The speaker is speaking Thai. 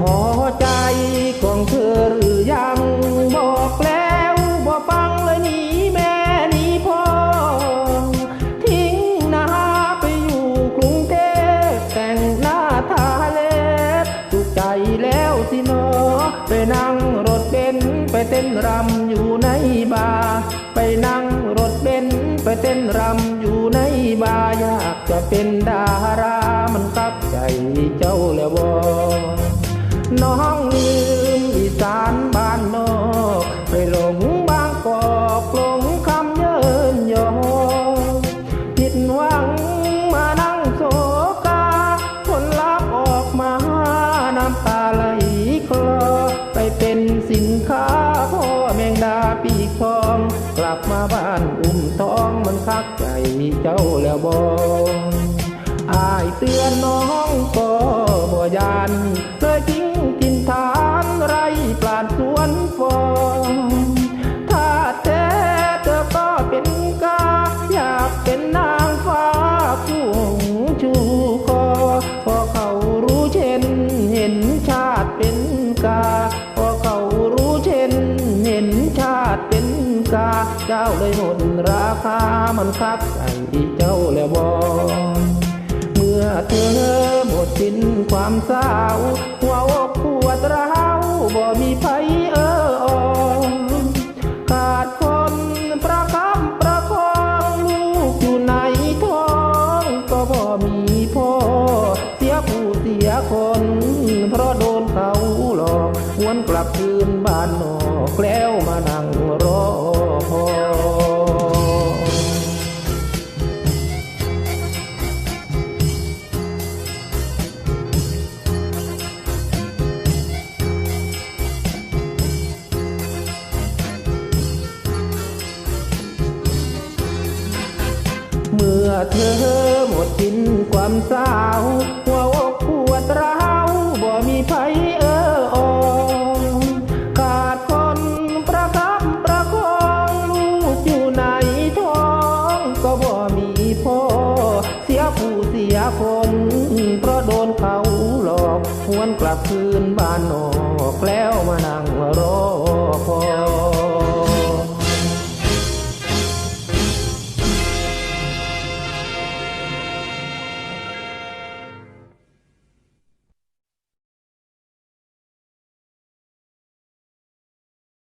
พอใจของเธอหรือยังบอกแล้วบ่ฟังเลยหนีแม่หนีพ่อ ทิ้งนาไปอยู่กรุงเทพแต่งหน้าทาเล็บถูกใจแล้วสิหนอไปนั่งรถเบนไปเต้นรำอยู่ในบาร์ไปนั่งรถเบนไปเต้นรำอยู่ในบาร์อยากจะเป็นดารามันตักใจเจ้าแล้วบอ น้องลืมอีสานบ้านนอกไปหลงบางกอกหลงคำเยินยอผิดหวังมานั่งโศกาผลลัพธ์ออกมาน้ำตาไหลคลอไปเป็นสินค้าพ่อแมงดาปีทอง กลับมาบ้านอุ้มท้องมันคักใจเจ้าแล้วบองอายเตือนน้องก็บ่ เจ้าเลยหมดราคามันคักใส่เจ้าแล้วบอเมื่อเธอหมดสิ้นความเศร้าหัวอกปวดร้าวบ่มีไผเออออขาดคนประคำประคองลูกอยู่ในท้องก็บ่มีพ่อเสียผู้เสียคน เพราะโดนเขาหลอกวนกลับคืนบ้านนอ เมื่อเธอหมดสิ้นความเศร้าหัวอกปวดร้าวบ่มีไผเอออองขาดคนประคับประคองลูกอยู่ในท้องก็บ่มีพ่อเสียผู้เสียคนเพราะโดนเขาหลอกหวนกลับคืนบ้านนอ